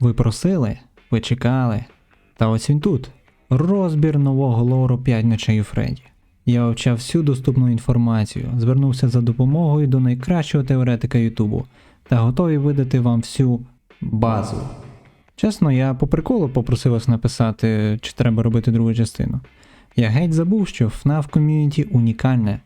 Ви просили, ви чекали. Та ось він тут. Розбір нового лору 5 ночей у Фредді. Я вивчав всю доступну інформацію, звернувся за допомогою до найкращого теоретика Ютубу та готовий видати вам всю базу. Чесно, я по приколу попросив вас написати, чи треба робити другу частину. Я геть забув, що FNAF ком'юніті унікальне.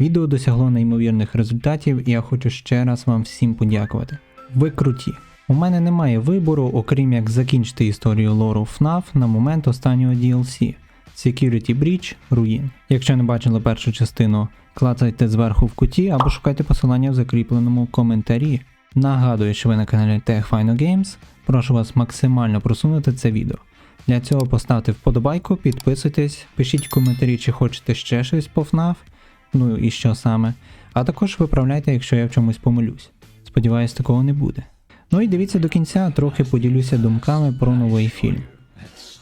Відео досягло неймовірних результатів, і я хочу ще раз вам всім подякувати. Ви круті. У мене немає вибору, окрім як закінчити історію лору FNAF на момент останнього DLC Security Breach Ruin. Якщо не бачили першу частину, клацайте зверху в куті або шукайте посилання в закріпленому коментарі. Нагадую, що ви на каналі TechFino Games. Прошу вас максимально просунути це відео. Для цього поставте вподобайку, підписуйтесь, пишіть в коментарі, чи хочете ще щось по FNAF, ну і що саме. А також виправляйте, якщо я в чомусь помилюсь. Сподіваюсь, такого не буде. Ну і дивіться до кінця, трохи поділюся думками про новий фільм.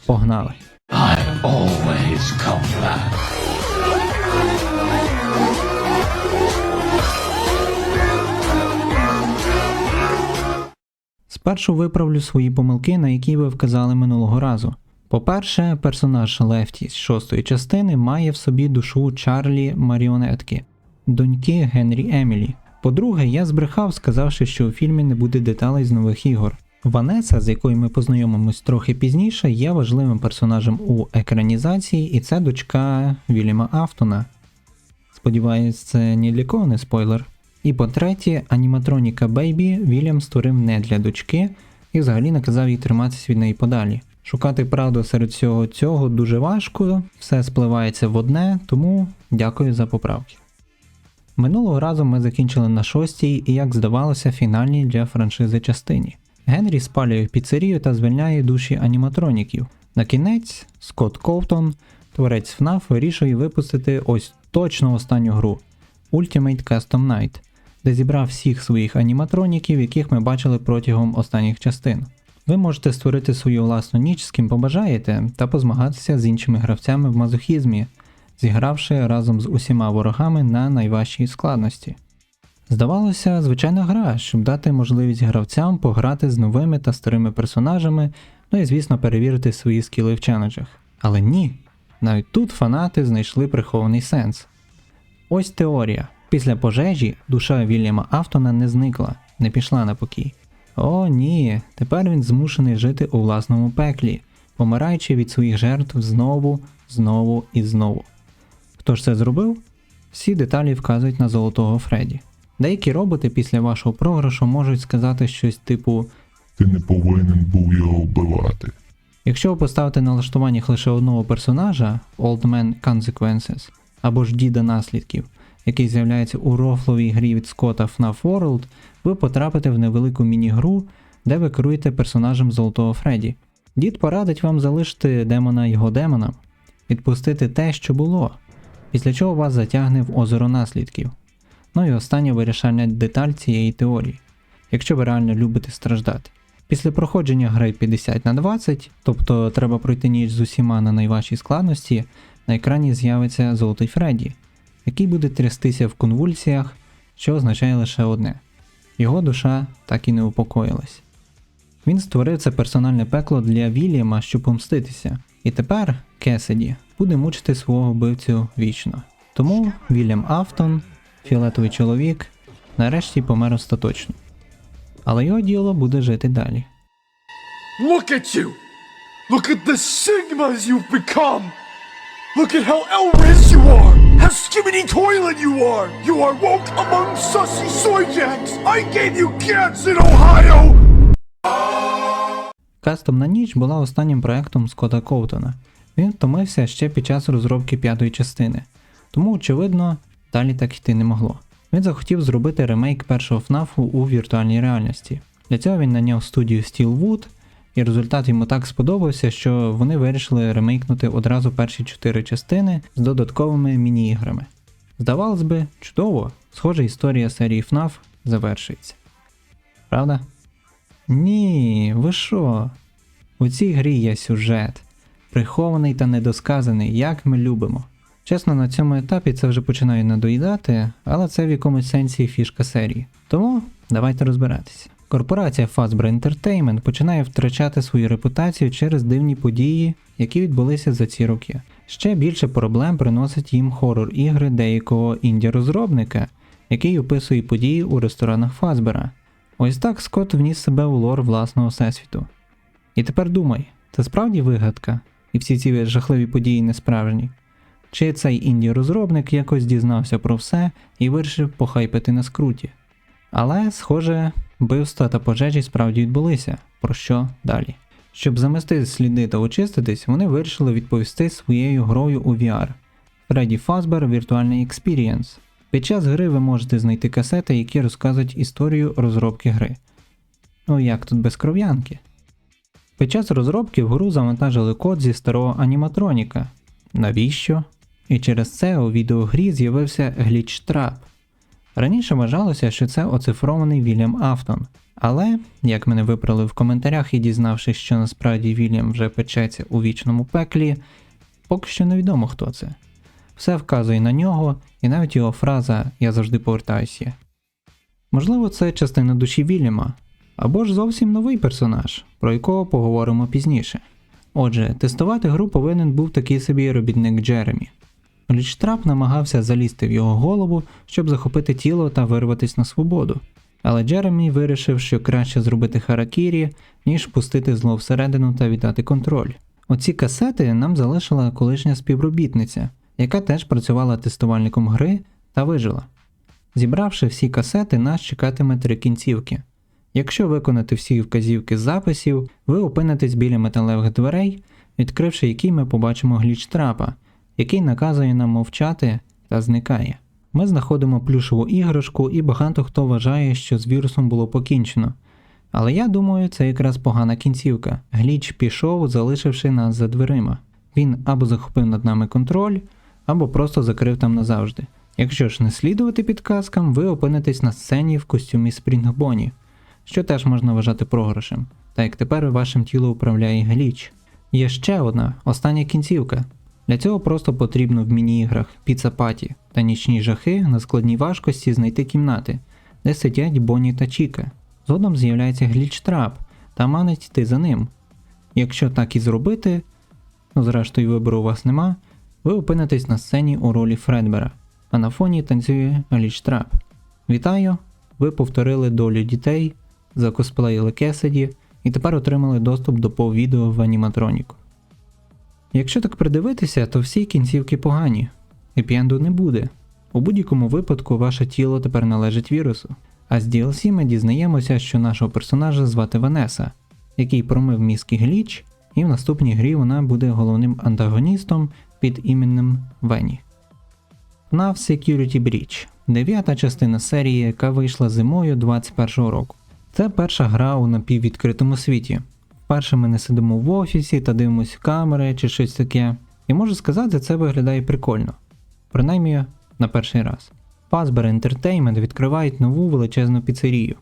Погнали! I always come back. Спершу виправлю свої помилки, на які ви вказали минулого разу. По-перше, персонаж Лефті з шостої частини має в собі душу Чарлі Маріонетки, доньки Генрі Емілі. По-друге, я збрехав, сказавши, що у фільмі не буде деталей з нових ігор. Ванеса, з якою ми познайомимось трохи пізніше, є важливим персонажем у екранізації, і це дочка Вільяма Афтона. Сподіваюсь, це ні для кого не спойлер. І по-третє, аніматроніка Бейбі Вільям створив не для дочки і взагалі наказав їй триматися від неї подалі. Шукати правду серед всього цього дуже важко, все спливається в одне, тому дякую за поправки. Минулого разу ми закінчили на шостій і, як здавалося, фінальній для франшизи частині. Генрі спалює піцерію та звільняє душі аніматроніків. На кінець Скотт Ковтон, творець FNAF, вирішує випустити ось точно останню гру Ultimate Custom Night, де зібрав всіх своїх аніматроніків, яких ми бачили протягом останніх частин. Ви можете створити свою власну ніч з ким побажаєте та позмагатися з іншими гравцями в мазохізмі, зігравши разом з усіма ворогами на найважчій складності. Здавалося, звичайна гра, щоб дати можливість гравцям пограти з новими та старими персонажами, ну і звісно перевірити свої скіли в челенджах. Але ні, навіть тут фанати знайшли прихований сенс. Ось теорія. Після пожежі душа Вільяма Автона не зникла, не пішла на покій. О, ні, тепер він змушений жити у власному пеклі, помираючи від своїх жертв знову, знову і знову. Хто ж це зробив? Всі деталі вказують на золотого Фредді. Деякі роботи після вашого програшу можуть сказати щось типу: Ти не повинен був його вбивати. якщо ви поставите на налаштуваннях лише одного персонажа, Old Man Consequences, або ж діда наслідків, який з'являється у рофловій грі від Скотта FNAF World, ви потрапите в невелику міні-гру, де ви керуєте персонажем Золотого Фредді. Дід порадить вам залишити демона його демоном, відпустити те, що було, після чого вас затягне в озеро наслідків. Ну і остання вирішальна деталь цієї теорії, якщо ви реально любите страждати. Після проходження гри 50 на 20, тобто треба пройти ніч з усіма на найважчій складності, на екрані з'явиться Золотий Фредді, який буде трястися в конвульсіях, що означає лише одне: його душа так і не упокоїлась. Він створив це персональне пекло для Вільяма, щоб помститися, і тепер Кесіді буде мучити свого вбивцю вічно. Тому Вільям Афтон, фіолетовий чоловік, нарешті помер остаточно. Але його діло буде жити далі. Look at you! Look at the Sigmas you've become! Look at how Elriz you are! How skimmity toilet you are! You are woke among sussy soy jacks! I gave you cats in Ohio! Кастомна ніч була останнім проектом Скотта Коутона. Він втомився ще під час розробки п'ятої частини, тому, очевидно, далі так йти не могло. Він захотів зробити ремейк першого FNAF у віртуальній реальності. Для цього він наняв студію Steelwood, і результат йому так сподобався, що вони вирішили ремейкнути одразу перші чотири частини з додатковими міні-іграми. Здавалось би, чудово, схоже, історія серії FNAF завершується. Правда? Ні, ви що? У цій грі є сюжет, прихований та недосказаний, як ми любимо. Чесно, на цьому етапі це вже починає надоїдати, але це в якомусь сенсі фішка серії. Тому давайте розбиратися. Корпорація Fazbear Entertainment починає втрачати свою репутацію через дивні події, які відбулися за ці роки. Ще більше проблем приносить їм хорор ігри деякого інді-розробника, який описує події у ресторанах Фазбера. Ось так Скотт вніс себе у лор власного всесвіту. І тепер думай, це справді вигадка, і всі ці жахливі події не справжні? Чи цей інді-розробник якось дізнався про все і вирішив похайпити на скруті? Але, схоже, вбивства та пожежі справді відбулися, про що далі. Щоб замести сліди та очиститись, вони вирішили відповісти своєю грою у VR Freddy Fazbear Virtual Experience. Під час гри ви можете знайти касети, які розказують історію розробки гри. Ну як тут без кров'янки? Під час розробки в гру завантажили код зі старого аніматроніка. Навіщо? І через це у відеогрі з'явився гліч трап. Раніше вважалося, що це оцифрований Вільям Афтон, але, як мене виправили в коментарях і дізнавшись, що насправді Вільям вже печеться у вічному пеклі, поки що невідомо хто це. Все вказує на нього, і навіть його фраза Я завжди повертаюся. Можливо, це частина душі Вільяма, або ж зовсім новий персонаж, про якого поговоримо пізніше. Отже, тестувати гру повинен був такий собі робітник Джеремі. Лічтрап намагався залізти в його голову, щоб захопити тіло та вирватися на свободу. Але Джеремі вирішив, що краще зробити харакірі, ніж пустити зло всередину та віддати контроль. Оці касети нам залишила колишня співробітниця, яка теж працювала тестувальником гри та вижила. Зібравши всі касети, нас чекатиме три кінцівки. Якщо виконати всі вказівки з записів, ви опинитесь біля металевих дверей, відкривши які ми побачимо гліч трапа, який наказує нам мовчати та зникає. Ми знаходимо плюшову іграшку, і багато хто вважає, що з вірусом було покінчено. Але я думаю, це якраз погана кінцівка. Гліч пішов, залишивши нас за дверима. Він або захопив над нами контроль, або просто закрив там назавжди. Якщо ж не слідувати підказкам, ви опинитесь на сцені в костюмі Спрінгбоні, що теж можна вважати програшем, так як тепер вашим тілом управляє гліч. Є ще одна, остання кінцівка. Для цього просто потрібно в міні-іграх Піцапаті та нічні жахи на складній важкості знайти кімнати, де сидять Бонні та Чіка. Згодом з'являється гліч трап та манить йти за ним. Якщо так і зробити, ну зрештою вибору у вас нема, ви опинитесь на сцені у ролі Фредбера, а на фоні танцює гліч трап. Вітаю! Ви повторили долю дітей, закосплеїли Кесиді і тепер отримали доступ до повідео в аніматроніку. Якщо так придивитися, то всі кінцівки погані. Епіенду не буде. У будь-якому випадку ваше тіло тепер належить вірусу. А з DLC ми дізнаємося, що нашого персонажа звати Ванеса, який промив мізки гліч, і в наступній грі вона буде головним антагоністом під іменем Вені. FNAF Security Breach дев'ята частина серії, яка вийшла зимою 2021 року. Це перша гра у напіввідкритому світі. Вперше ми не сидимо в офісі та дивимося камери чи щось таке. І можу сказати, це виглядає прикольно. Принаймні на перший раз. Fazbear Entertainment відкривають нову величезну піцерію.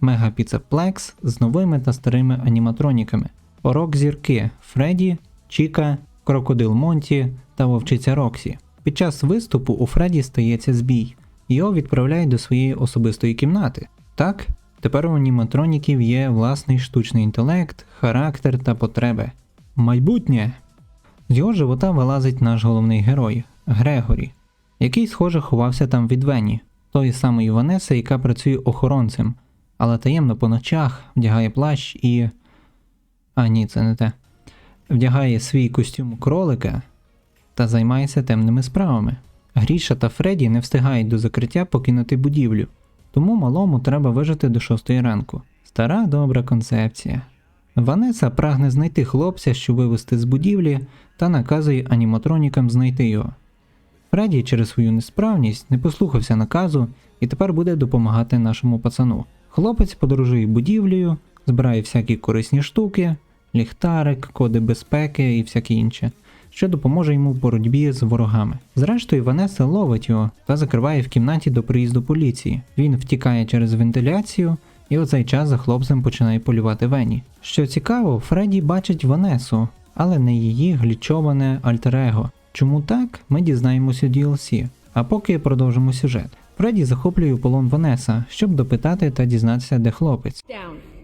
Мега Піцаплекс з новими та старими аніматроніками. Орок зірки Фредді, Чіка, Крокодил Монті та Вовчиця Роксі. Під час виступу у Фредді стається збій. Його відправляють до своєї особистої кімнати. Так, тепер у аніматроніків є власний штучний інтелект, характер та потреби. Майбутнє. З його живота вилазить наш головний герой Грегорі, який, схоже, ховався там від Вені, тої самої Ванеси, яка працює охоронцем, але таємно по ночах вдягає плащ і. А ні, це не те. Вдягає свій костюм кролика та займається темними справами. Гріша та Фредді не встигають до закриття покинути будівлю, тому малому треба вижити до 6 ранку. Стара добра концепція. Ванеса прагне знайти хлопця, щоб вивезти з будівлі, та наказує аніматронікам знайти його. Фредді через свою несправність не послухався наказу і тепер буде допомагати нашому пацану. Хлопець подорожує будівлею, збирає всякі корисні штуки, ліхтарик, коди безпеки і всяке інше, що допоможе йому в боротьбі з ворогами. Зрештою, Ванеса ловить його та закриває в кімнаті до приїзду поліції. Він втікає через вентиляцію, і у цей час за хлопцем починає полювати Вені. Що цікаво, Фредді бачить Ванесу, але не її глічоване альтер-его. Чому так, ми дізнаємося у DLC. А поки продовжимо сюжет. Фредді захоплює полон Ванеса, щоб допитати та дізнатися, де хлопець. Down.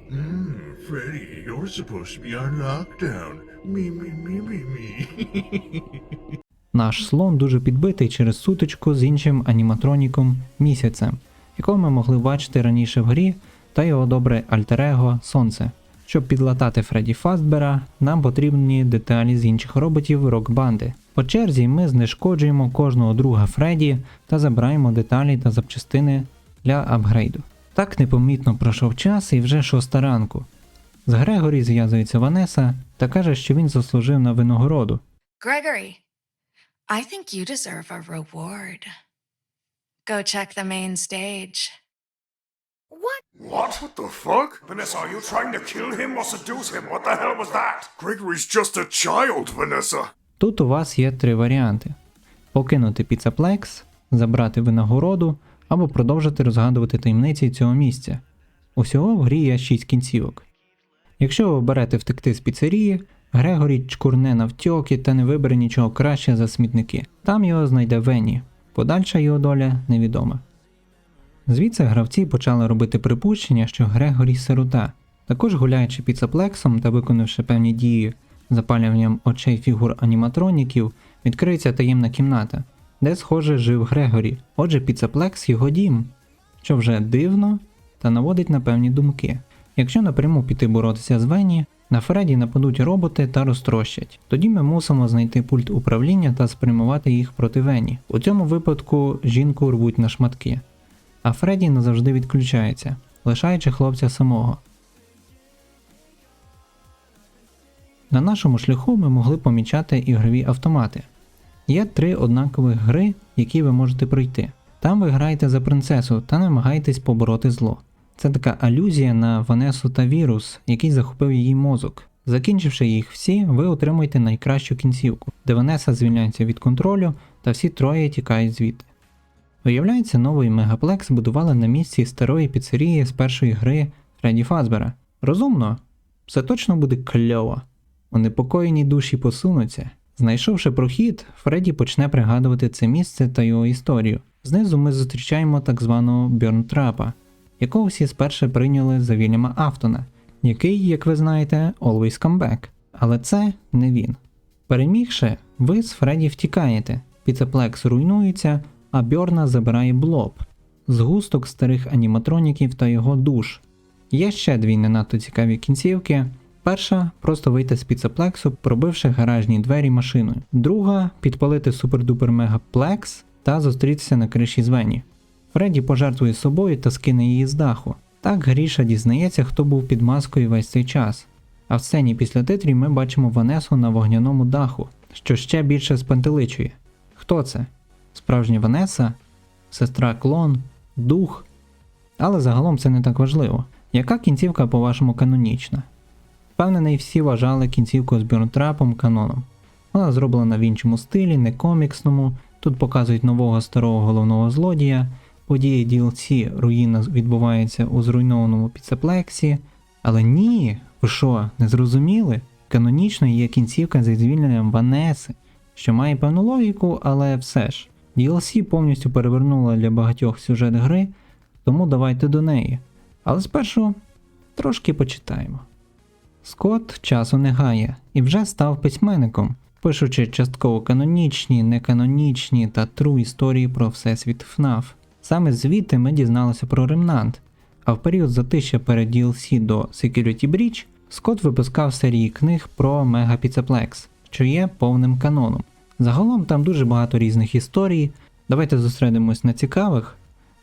Freddy, you're supposed to be on lockdown. Me, me, me, me, me. Наш слон дуже підбитий через сутичку з іншим аніматроніком місяцем, якого ми могли бачити раніше в грі, та його добре альтерего Сонце. Щоб підлатати Фредді Фастбера, нам потрібні деталі з інших роботів рок-банди. По черзі ми знешкоджуємо кожного друга Фредді та забираємо деталі та запчастини для апгрейду. Так непомітно пройшов час і вже шоста ранку. З Грегорі зв'язується Ванеса та каже, що він заслужив на винагороду. Gregory, I think you deserve a reward. Go check the main stage. What? What the fuck? Vanessa, are you trying to kill him or seduce him? What the hell was that? Gregory's just a child, Vanessa. Тут у вас є три варіанти: покинути піцаплекс, забрати винагороду або продовжити розгадувати таємниці цього місця. Усього в грі є 6 кінцівок. Якщо ви оберете втекти з піцерії, Грегорі чкурне навтьоки та не вибере нічого краще за смітники. Там його знайде Венні. Подальша його доля невідома. Звідси гравці почали робити припущення, що Грегорі сирота. Також гуляючи піцаплексом та виконавши певні дії запалюванням очей фігур аніматроніків, відкриється таємна кімната, де, схоже, жив Грегорі. Отже, піцаплекс його дім, що вже дивно та наводить на певні думки. Якщо напряму піти боротися з Вені, на Фредді нападуть роботи та розтрощать. Тоді ми мусимо знайти пульт управління та спрямувати їх проти Вені. У цьому випадку жінку рвуть на шматки, а Фредді назавжди відключається, лишаючи хлопця самого. На нашому шляху ми могли помічати ігрові автомати. Є три однакових гри, які ви можете пройти. Там ви граєте за принцесу та намагаєтесь побороти зло. Це така алюзія на Ванесу та вірус, який захопив її мозок. Закінчивши їх всі, ви отримуєте найкращу кінцівку, де Ванеса звільняється від контролю та всі троє тікають звідти. Виявляється, новий мегаплекс будували на місці старої піцерії з першої гри Фредді Фазбера. Розумно, все точно буде кльово. У непокоєній душі посунуться. Знайшовши прохід, Фредді почне пригадувати це місце та його історію. Знизу ми зустрічаємо так званого Бьорнтрапа, якого всі спершу прийняли за Вільяма Автона, який, як ви знаєте, always come back. Але це не він. Перемігши, ви з Фредді втікаєте, піцеплекс руйнується, а Бьорна забирає блоб, згусток старих аніматроніків та його душ. Є ще дві не надто цікаві кінцівки. Перша просто вийти з піцеплексу, пробивши гаражні двері машиною. Друга підпалити супер-дупер мегаплекс та зустрітися на криші з Вені. Фредді пожертвує собою та скине її з даху. Так Гріша дізнається, хто був під маскою весь цей час. А в сцені після титрів ми бачимо Ванесу на вогняному даху, що ще більше спантеличує. Хто це? Справжня Ванеса? Сестра клон? Дух? Але загалом це не так важливо. Яка кінцівка, по-вашому, канонічна? Впевнений, всі вважали кінцівку з Бьорнтрапом каноном. Вона зроблена в іншому стилі, не коміксному. Тут показують нового старого головного злодія. Події DLC руїна відбуваються у зруйнованому піцеплексі. Але ні, ви що, не зрозуміли? Канонічно є кінцівка зі звільненням Ванеси, що має певну логіку, але все ж. DLC повністю перевернула для багатьох сюжет гри, тому давайте до неї. Але спершу трошки почитаємо. Скотт часу не гає і вже став письменником, пишучи частково канонічні, неканонічні та тру історії про всесвіт FNAF. Саме звідти ми дізналися про Ремнант, а в період затища перед DLC до Security Breach Скотт випускав серії книг про Мегапіцеплекс, що є повним каноном. Загалом там дуже багато різних історій. Давайте зосередимось на цікавих.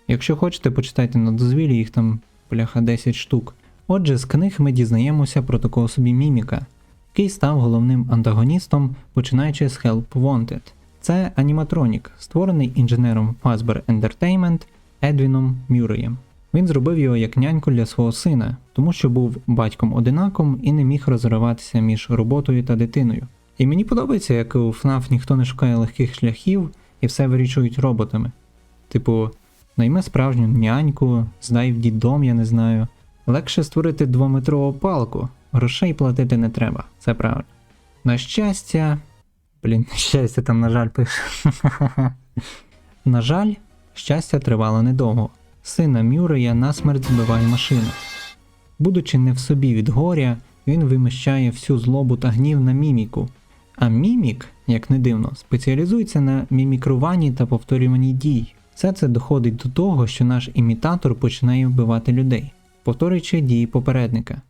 Якщо хочете, почитайте на дозвілі, їх там бляха 10 штук. Отже, з книг ми дізнаємося про такого собі міміка, який став головним антагоністом, починаючи з Help Wanted. Це аніматронік, створений інженером Fazbear Entertainment Едвіном Мюреєм. Він зробив його як няньку для свого сина, тому що був батьком одинаком і не міг розриватися між роботою та дитиною. І мені подобається, як у FNAF ніхто не шукає легких шляхів і все вирішують роботами. Типу, найми справжню няньку, здай в дідом, я не знаю. Легше створити двометрову палку, грошей платити не треба, це правильно. На щастя. Блін, на щастя, там, на жаль, пише. на жаль, Щастя тривало недовго. Сина Мюрея насмерть збиває машина. Будучи не в собі від горя, він виміщає всю злобу та гнів на міміку. А мімік, як не дивно, спеціалізується на мімікруванні та повторюванні дій. Все це доходить до того, що наш імітатор починає вбивати людей, повторюючи дії попередника.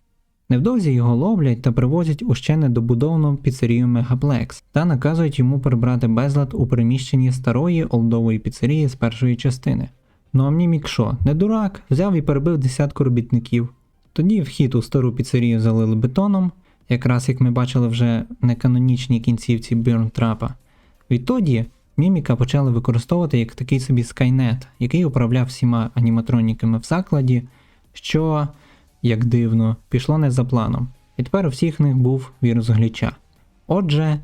Невдовзі його ловлять та привозять у ще недобудовану піцерію Мегаплекс та наказують йому прибрати безлад у приміщенні старої олдової піцерії з першої частини. Ну а мімік що, не дурак, взяв і перебив десятку робітників. Тоді вхід у стару піцерію залили бетоном, якраз як ми бачили вже в неканонічній кінцівці Бьорнтрапа. Відтоді міміка почали використовувати як такий собі скайнет, який управляв всіма аніматроніками в закладі, що, як дивно, пішло не за планом. І тепер у всіх них був вірус гліча. Отже,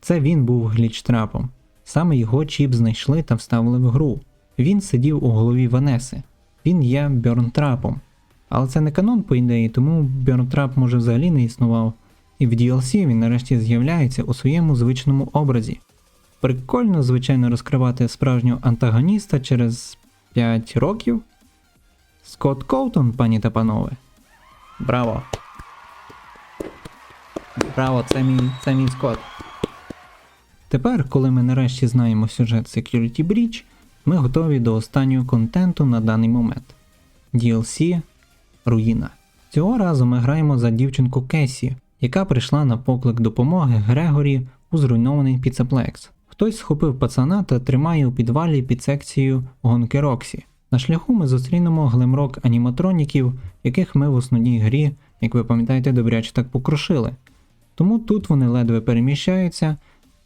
це він був глічтрапом. Саме його чіп знайшли та вставили в гру. Він сидів у голові Ванеси. Він є Бьорнтрапом. Але це не канон, по ідеї, тому Бьорнтрап може взагалі не існував. І в DLC він нарешті з'являється у своєму звичному образі. Прикольно, звичайно, розкривати справжнього антагоніста через 5 років. Скотт Коутон, пані та панове. Браво! Браво, це мій, це мій Скотт. Тепер, коли ми нарешті знаємо сюжет Security Breach, ми готові до останнього контенту на даний момент. DLC Руїна. Цього разу ми граємо за дівчинку Кесі, яка прийшла на поклик допомоги Грегорі у зруйнований піцеплекс. Хтось схопив пацана та тримає у підвалі під секцією гонки Роксі. На шляху ми зустрінемо глемрок аніматроніків, яких ми в основній грі, як ви пам'ятаєте, добряче так покрушили. Тому тут вони ледве переміщаються,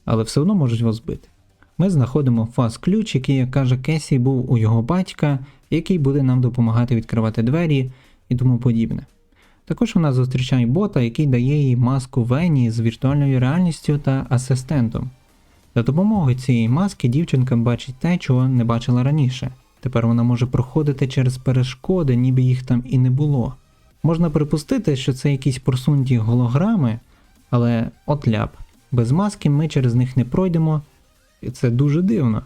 але все одно можуть вас збити. Ми знаходимо фаз-ключ, який, як каже Кесі, був у його батька, який буде нам допомагати відкривати двері і тому подібне. Також вона зустрічає бота, який дає їй маску Вені з віртуальною реальністю та асистентом. За допомогою цієї маски дівчинка бачить те, чого не бачила раніше. Тепер вона може проходити через перешкоди, ніби їх там і не було. Можна припустити, що це якісь просунуті голограми, але от ляп. Без маски ми через них не пройдемо, і це дуже дивно.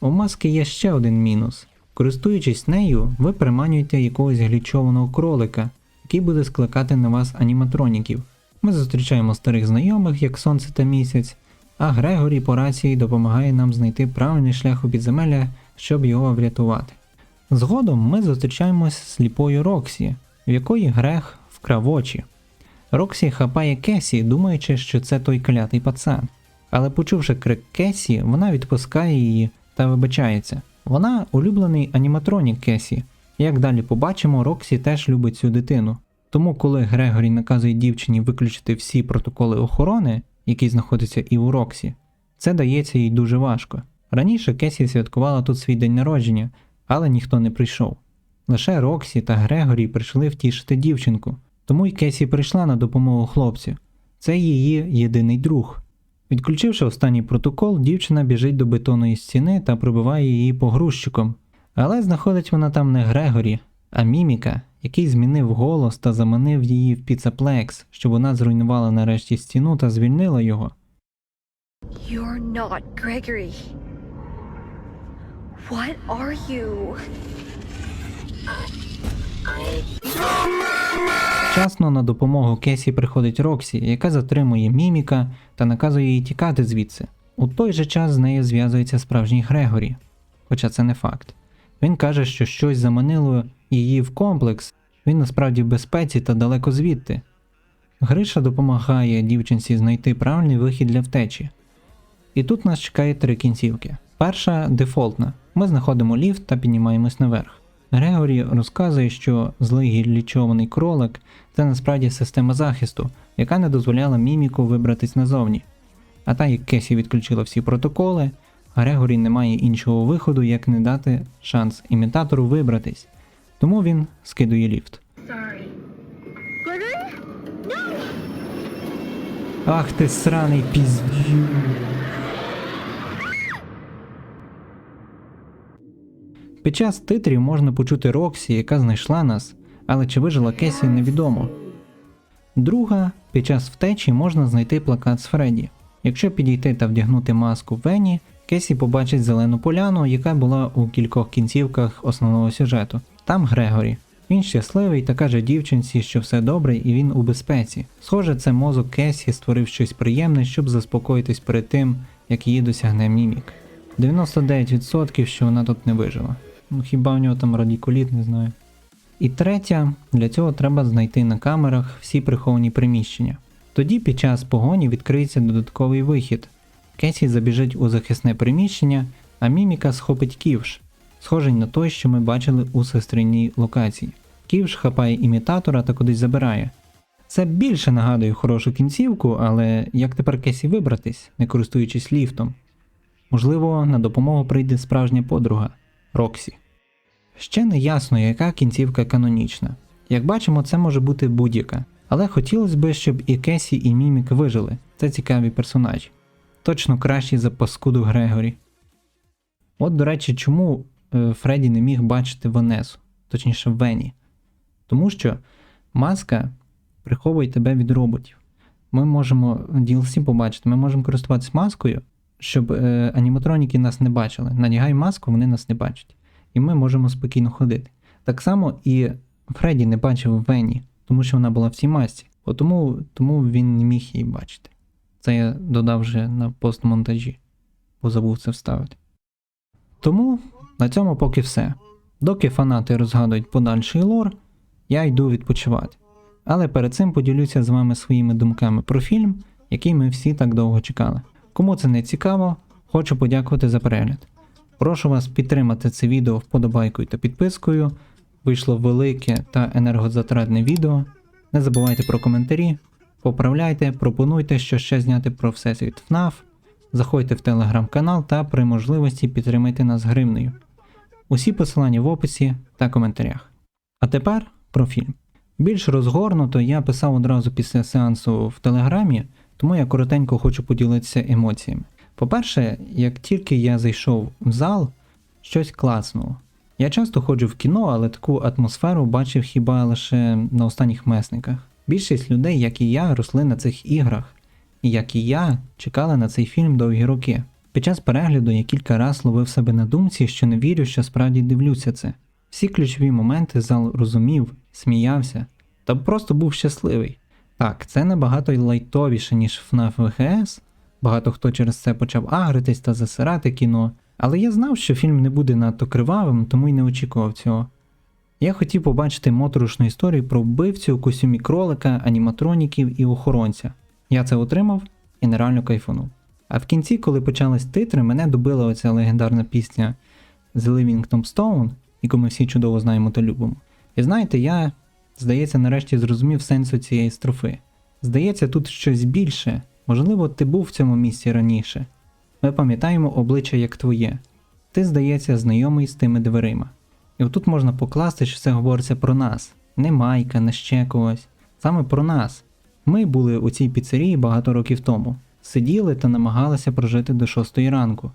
У маски є ще один мінус. Користуючись нею, ви приманюєте якогось глічованого кролика, який буде скликати на вас аніматроніків. Ми зустрічаємо старих знайомих, як сонце та місяць, а Грегорі по рації допомагає нам знайти правильний шлях у підземелля, щоб його врятувати. Згодом ми зустрічаємось з сліпою Роксі, в якої Грег вкрав очі. Роксі хапає Кесі, думаючи, що це той клятий пацан. Але почувши крик Кесі, вона відпускає її та вибачається. Вона улюблений аніматронік Кесі. Як далі побачимо, Роксі теж любить цю дитину. Тому, коли Грегорі наказує дівчині виключити всі протоколи охорони, які знаходяться і у Роксі, це дається їй дуже важко. Раніше Кесі святкувала тут свій день народження, але ніхто не прийшов. Лише Роксі та Грегорі прийшли втішити дівчинку, тому й Кесі прийшла на допомогу хлопцю. Це її єдиний друг. Відключивши останній протокол, дівчина біжить до бетонної стіни та пробиває її погрузчиком. Але знаходить вона там не Грегорі, а Міміка, який змінив голос та заманив її в піцеплекс, щоб вона зруйнувала нарешті стіну та звільнила його. You're not Gregory. What are you? Вчасно на допомогу Кесі приходить Роксі, яка затримує Міміка та наказує їй тікати звідси. У той же час з нею зв'язується справжній Грегорі, хоча це не факт. Він каже, що щось заманило її в комплекс, він насправді в безпеці та далеко звідти. Гриша допомагає дівчинці знайти правильний вихід для втечі. І тут нас чекає три кінцівки. Перша дефолтна. Ми знаходимо ліфт та піднімаємось наверх. Грегорі розказує, що злий гіллічований кролик це насправді система захисту, яка не дозволяла міміку вибратись назовні. А так як Кесі відключила всі протоколи, Грегорі не має іншого виходу, як не дати шанс імітатору вибратись. Тому він скидує ліфт. Ах ти сраний піздю. Під час титрів можна почути Роксі, яка знайшла нас, але чи вижила Кесі невідомо. Друга, під час втечі можна знайти плакат з Фредді. Якщо підійти та вдягнути маску Вені, Кесі побачить зелену поляну, яка була у кількох кінцівках основного сюжету. Там Грегорі. Він щасливий та каже дівчинці, що все добре і він у безпеці. Схоже, це мозок Кесі створив щось приємне, щоб заспокоїтись перед тим, як її досягне мімік. 99% що вона тут не вижила. Ну хіба в нього там радікуліт, не знаю. І третя, для цього треба знайти на камерах всі приховані приміщення. Тоді під час погоні відкриється додатковий вихід. Кесі забіжить у захисне приміщення, а міміка схопить ківш, схожий на той, що ми бачили у сестринній локації. Ківш хапає імітатора та кудись забирає. Це більше нагадує хорошу кінцівку, але як тепер Кесі вибратись, не користуючись ліфтом? Можливо, на допомогу прийде справжня подруга Роксі. Ще не ясно, яка кінцівка канонічна. Як бачимо, це може бути будь-яка. Але хотілося б, щоб і Кесі, і Мімік вижили. Це цікаві персонажі. Точно кращі за паскуду Грегорі. От, до речі, чому е, Фредді не міг бачити Ванесу, точніше Вені. Тому що маска приховує тебе від роботів. Ми можемо в DLC побачити, ми можемо користуватися маскою, щоб е, аніматроніки нас не бачили. Надягай маску, вони нас не бачать. І ми можемо спокійно ходити. Так само і Фредді не бачив Вені, тому що вона була в цій масці. Тому, тому він не міг її бачити. Це я додав вже на постмонтажі, бо забув це вставити. Тому на цьому поки все. Доки фанати розгадують подальший лор, я йду відпочивати. Але перед цим поділюся з вами своїми думками про фільм, який ми всі так довго чекали. Кому це не цікаво, хочу подякувати за перегляд. Прошу вас підтримати це відео вподобайкою та підпискою. Вийшло велике та енергозатратне відео. Не забувайте про коментарі, поправляйте, пропонуйте, що ще зняти про всесвіт FNAF. Заходьте в телеграм-канал та при можливості підтримайте нас гривнею. Усі посилання в описі та коментарях. А тепер про фільм. Більш розгорнуто я писав одразу після сеансу в телеграмі, тому я коротенько хочу поділитися емоціями. По-перше, як тільки я зайшов в зал, щось класнуло. Я часто ходжу в кіно, але таку атмосферу бачив хіба лише на останніх месниках. Більшість людей, як і я, росли на цих іграх, і як і я, чекали на цей фільм довгі роки. Під час перегляду я кілька раз ловив себе на думці, що не вірю, що справді дивлюся це. Всі ключові моменти зал розумів, сміявся та просто був щасливий. Так, це набагато лайтовіше, ніж FNAF VHS. Багато хто через це почав агритись та засирати кіно, але я знав, що фільм не буде надто кривавим, тому й не очікував цього. Я хотів побачити моторошну історію про вбивцю у костюмі кролика, аніматроніків і охоронця. Я це отримав і нереально кайфанув. А в кінці, коли почались титри, мене добила оця легендарна пісня The Living Tombstone, яку ми всі чудово знаємо та любимо. І знаєте, я, здається, нарешті зрозумів сенсу цієї строфи. Здається, тут щось більше. Можливо, ти був в цьому місці раніше. Ми пам'ятаємо обличчя як твоє. Ти, здається, знайомий з тими дверима. І отут можна покласти, що це говориться про нас. Не Майка, не ще когось. Саме про нас. Ми були у цій піцерії багато років тому. Сиділи та намагалися прожити до шостої ранку.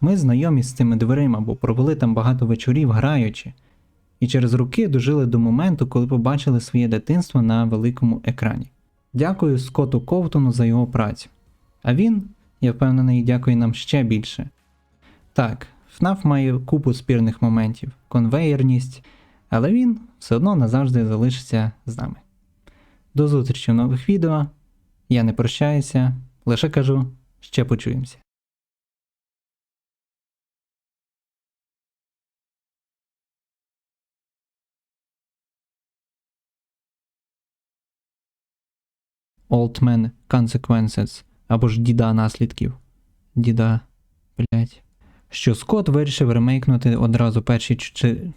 Ми знайомі з цими дверима, бо провели там багато вечорів граючи, і через роки дожили до моменту, коли побачили своє дитинство на великому екрані. Дякую Скотту Ковтону за його працю. А він, я впевнений, дякує нам ще більше. Так, FNAF має купу спірних моментів, конвейерність, але він все одно назавжди залишиться з нами. До зустрічі в нових відео. Я не прощаюся, лише кажу, ще почуємося. Old Man Consequences або ж Діда наслідків. Діда, блять. Що Скотт вирішив ремейкнути одразу перші чи.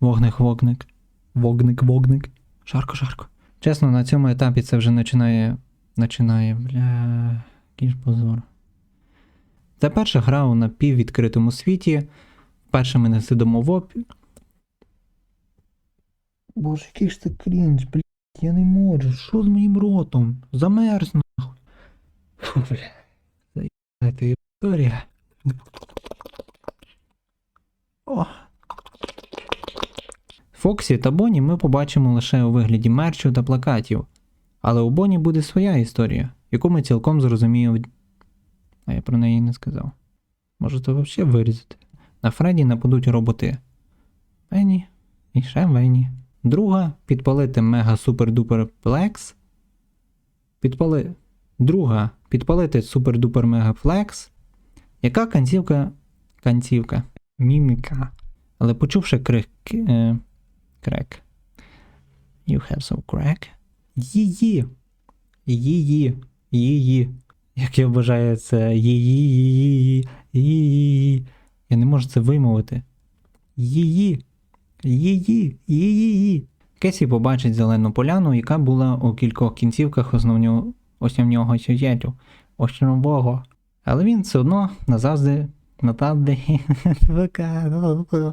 Вогник, вогник. Вогник, вогник. Жарко, жарко. Чесно, на цьому етапі це вже починає. Починає, бля. Який позор. Це перша гра у напіввідкритому світі. Вперше ми не сидимо в опі. Боже, який ж це крінж, блядь, я не можу. Що з моїм ротом? Замерз нахуй. Фу, бля. Це історія. О. Фоксі та Бонні ми побачимо лише у вигляді мерчу та плакатів. Але у Бонні буде своя історія, яку ми цілком зрозуміємо. А я про неї не сказав. Може, то взагалі вирізати. На Фредді нападуть роботи. Вені. І ще Вені. Друга підпалити мега супер дупер плекс. Підпали. Друга підпалити супер дупер мега флекс. Яка кінцівка. Кінцівка. Міміка. Але почувши крик. Е, крек. You have some crack. Її. Її. Її. Як я вважаю це її, її, її. Я не можу це вимовити. Її. Її. Її. Кесі побачить зелену поляну, яка була у кількох кінцівках основнього, основнього сюжету. Основного. Але він все одно назавжди, назавжди,